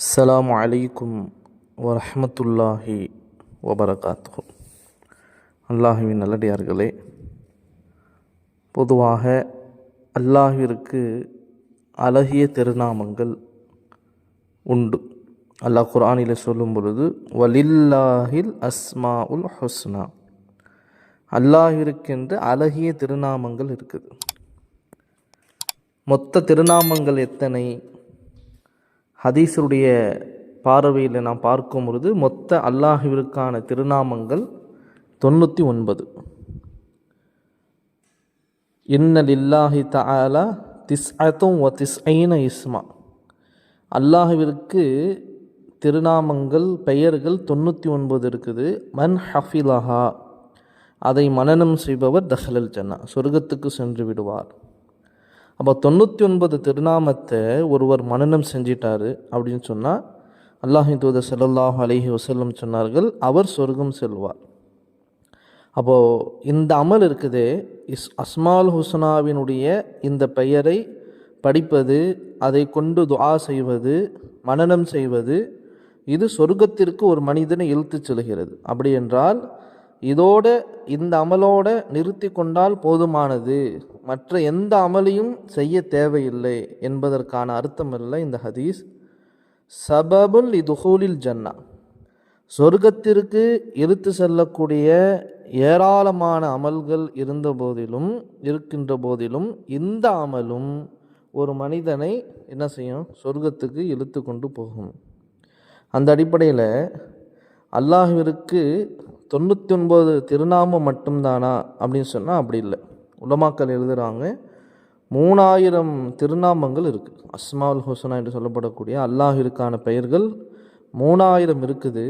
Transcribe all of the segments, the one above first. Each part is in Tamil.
அஸ்ஸலாமு அலைக்கும் வரஹ்மத்துல்லாஹி வபரகாத்து அல்லாஹுவின் நல்லடியார்களே பொதுவாக அல்லாஹிற்கு அழகிய திருநாமங்கள் உண்டு. அல்லாஹ் குரானில் சொல்லும் பொழுது வலில்லாஹில் அஸ்மா உல் ஹுஸ்னா. அல்லாஹிற்கென்று அழகிய திருநாமங்கள் இருக்குது. மொத்த திருநாமங்கள் எத்தனை? ஹதீஸருடைய பார்வையில் நாம் பார்க்கும் பொழுது மொத்த அல்லாஹுவிற்கான திருநாமங்கள் தொண்ணூற்றி ஒன்பது. இன்னலில்லாஹி அத்தும் ஒ திஸ் ஐன இஸ்மா. அல்லாஹுவிற்கு திருநாமங்கள் பெயர்கள் தொண்ணூற்றி ஒன்பது இருக்குது. மன் ஹஃபிலஹா. அதை மனனம் செய்பவர் தஹலல் ஜன்னா சொர்க்கத்துக்கு சென்று விடுவார். அப்போ தொண்ணூற்றி ஒன்பது திருநாமத்தை ஒருவர் மனநம் செஞ்சிட்டாரு அப்படின்னு சொன்னால் அல்லாஹி தூதர் செல்லல்லாஹ் அலைஹி வசல்லம் சொன்னார்கள் அவர் சொர்க்கம் செல்வார். அப்போது இந்த அமல் இருக்குதே இஸ் அஸ்மால் ஹுசனாவினுடைய இந்த பெயரை படிப்பது அதை கொண்டு துஆ செய்வது மனனம் செய்வது இது சொர்க்கத்திற்கு ஒரு மனிதனை இழுத்துச் செல்கிறது. அப்படி என்றால் இதோடு இந்த அமலோடு நிறுத்தி கொண்டால் போதுமானது. மற்ற எந்த அமலையும் செய்ய தேவையில்லை என்பதற்கான அர்த்தம் இல்லை இந்த ஹதீஸ். சபபுல் இதுஹூலில் ஜன்னா. சொர்க்கத்திற்கு இழுத்து செல்லக்கூடிய ஏராளமான அமல்கள் இருந்த போதிலும் இருக்கின்ற போதிலும் இந்த அமலும் ஒரு மனிதனை என்ன செய்யும்? சொர்க்கத்துக்கு இழுத்து கொண்டு போகும். அந்த அடிப்படையில் அல்லாஹிற்கு தொண்ணூற்றி ஒன்பது திருநாமம் மட்டும்தானா அப்படின்னு சொன்னால் அப்படி இல்லை. உலமாக்கள் எழுதுகிறாங்க மூணாயிரம் திருநாமங்கள் இருக்குது அஸ்மாவுல் ஹுசனா என்று சொல்லப்படக்கூடிய அல்லாஹிற்கான பெயர்கள் மூணாயிரம் இருக்குது.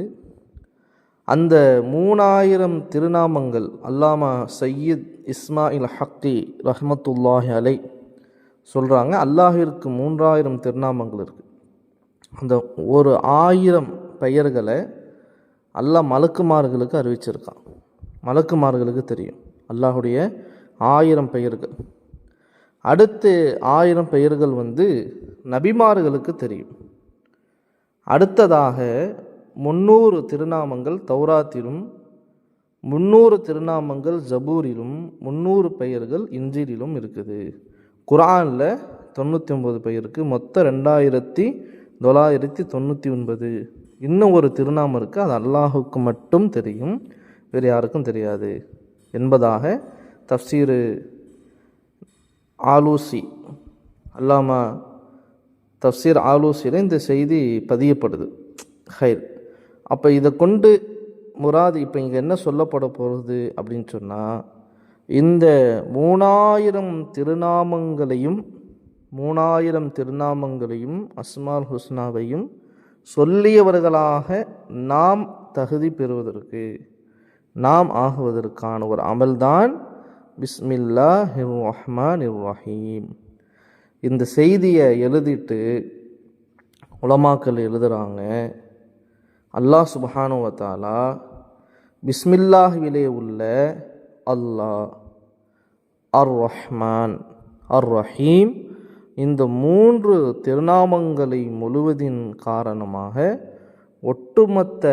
அந்த மூணாயிரம் திருநாமங்கள் அல்லாமா சையீத் இஸ்மாயில் ஹக்கி ரஹமத்துல்லாஹி அலை சொல்கிறாங்க அல்லாஹிற்கு மூன்றாயிரம் திருநாமங்கள் இருக்குது அந்த ஒரு ஆயிரம் பெயர்களை அல்லாஹ் மலக்குமார்களுக்கு அறிவிச்சிருக்கான். மலக்குமார்களுக்கு தெரியும். அல்லாஹுடைய ஆயிரம் பெயர்கள். அடுத்து ஆயிரம் பெயர்கள் வந்து நபிமார்களுக்கு தெரியும். அடுத்ததாக முந்நூறு திருநாமங்கள் தௌராத்திலும் முந்நூறு திருநாமங்கள் ஜபூரிலும் முந்நூறு பெயர்கள் இஞ்சிரிலும் இருக்குது. குரானில் தொண்ணூற்றி ஒம்பது பெயருக்கு மொத்தம் ரெண்டாயிரத்தி தொள்ளாயிரத்தி தொண்ணூற்றி ஒன்பது. இன்னும் ஒரு திருநாமம் இருக்குது அது அல்லாஹுக்கு மட்டும் தெரியும். வேறு யாருக்கும் தெரியாது. என்பதாக தப்சீரு ஆலூசி அல்லாமா தப்சீர் ஆலூசியில் இந்த செய்தி பதியப்படுது. ஹைர். அப்போ இதை கொண்டு முராது இப்போ இங்கே என்ன சொல்லப்பட போகிறது அப்படின்னு சொன்னால் இந்த மூணாயிரம் திருநாமங்களையும் மூணாயிரம் திருநாமங்களையும் அஸ்மால் ஹுஸ்னாவையும் சொல்லியவர்களாக நாம் தகுதி பெறுவதற்கு நாம் ஆகுவதற்கான ஒரு அமல்தான் பிஸ்மில்லா ஹிர் ரஹ்மான் இர் ரஹீம் இந்த செய்தியை எழுதிட்டு உலமாக்கள் எழுதுகிறாங்க அல்லாஹ் சுபஹானுவத்தாலா பிஸ்மில்லாஹிலே உள்ள அல்லாஹ் அர் ரஹ்மான் அர் ரஹீம் இந்த மூன்று திருநாமங்களை முழுவதின் காரணமாக ஒட்டுமொத்த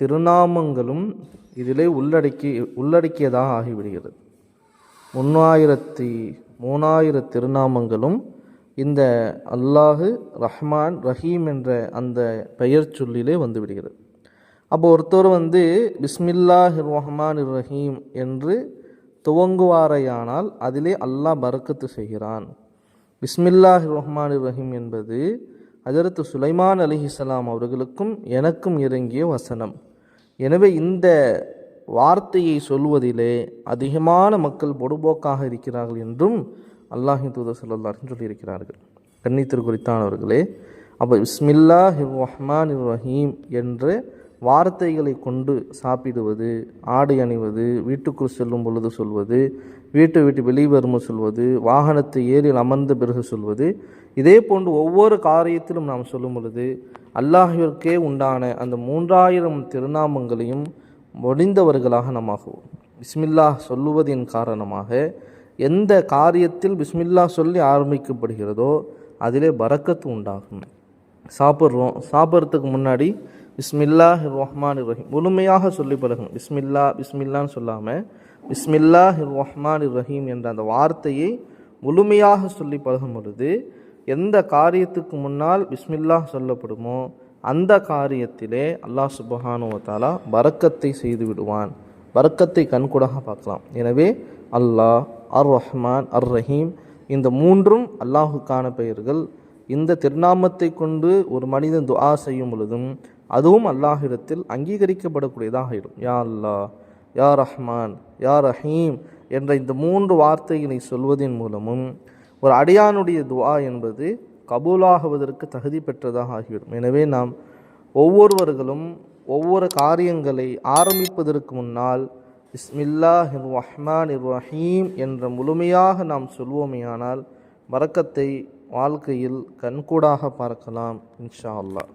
திருநாமங்களும் இதிலே உள்ளடக்கி உள்ளடக்கியதாக ஆகிவிடுகிறது. மூணாயிரத்தி மூணாயிர திருநாமங்களும் இந்த அல்லாஹு ரஹ்மான் ரஹீம் என்ற அந்த பெயர் சொல்லிலே வந்துவிடுகிறது. அப்போ ஒருத்தர் வந்து பிஸ்மில்லாஹ் ரஹ்மான் ரஹீம் என்று துவங்குவாரையானால் அதிலே அல்லாஹ் பறக்கத்து செய்கிறான். பிஸ்மில்லாஹ் ரஹ்மான் ரஹீம் என்பது ஹஜரத்து சுலைமான் அலிஹிசலாம் அவர்களுக்கும் எனக்கும் இறங்கிய வசனம். எனவே இந்த வார்த்தையை சொல்வதிலே அதிகமான மக்கள் பொடுபோக்காக இருக்கிறார்கள் என்றும் அல்லாஹின் தூதர் சொல்லல்லாருன்னு சொல்லியிருக்கிறார்கள். கன்னித்திரு குறித்தானவர்களே அப்போ இஸ்மில்லா ஹிர் ரஹ்மான் ரஹீம் என்ற வார்த்தைகளை கொண்டு சாப்பிடுவது ஆடை அணிவது வீட்டுக்குள் செல்லும் பொழுது சொல்வது வீட்டை விட்டு வெளியே வரும்போது சொல்வது வாகனத்தை ஏறில் அமர்ந்த பிறகு சொல்வது இதே போன்று ஒவ்வொரு காரியத்திலும் நாம் சொல்லும் பொழுது அல்லாஹிற்கே உண்டான அந்த மூன்றாயிரம் திருநாமங்களையும் முடிந்தவர்களாக நாம் ஆகுவோம் பிஸ்மில்லா சொல்லுவதின் காரணமாக எந்த காரியத்தில் பிஸ்மில்லா சொல்லி ஆரம்பிக்கப்படுகிறதோ அதிலே பறக்கத்து உண்டாகும். சாப்பிட்றோம். சாப்பிட்றதுக்கு முன்னாடி பிஸ்மில்லா ரஹ்மான் ரஹீம் முழுமையாக சொல்லி பழகும் பிஸ்மில்லா பிஸ்மில்லான்னு சொல்லாமல் பிஸ்மில்லாஹ் ரஹ்மான் ரஹீம் என்ற அந்த வார்த்தையை முழுமையாக சொல்லி பழகும் பொழுது எந்த காரியத்துக்கு முன்னால் பிஸ்மில்லா சொல்லப்படுமோ அந்த காரியத்திலே அல்லாஹ் சுபஹானுவத்தாலா வரக்கத்தை செய்து விடுவான். வரக்கத்தை கண்கூடாக பார்க்கலாம். எனவே அல்லாஹ் அர் ரஹ்மான் அர் ரஹீம் இந்த மூன்றும் அல்லாஹுக்கான பெயர்கள். இந்த திருநாமத்தை கொண்டு ஒரு மனிதன் துஆ செய்யும் பொழுதும் அதுவும் அல்லாஹிடத்தில் அங்கீகரிக்கப்படக்கூடியதாக இருக்கும். யா அல்லாஹ் யா ரஹ்மான் யா ரஹீம் என்ற இந்த மூன்று வார்த்தைகளை சொல்வதன் மூலமும் ஒரு அடியானுடைய துவா என்பது கபூலாகுவதற்கு தகுதி பெற்றதாக ஆகிவிடும். எனவே நாம் ஒவ்வொருவர்களும் ஒவ்வொரு காரியங்களை ஆரம்பிப்பதற்கு முன்னால் இஸ்மில்லா ரஹ்மான் ரஹீம் என்ற முழுமையாக நாம் சொல்வோமேயானால் வரக்கத்தை வாழ்க்கையில் கண்கூடாக பார்க்கலாம் இன்ஷா அல்லாஹ்.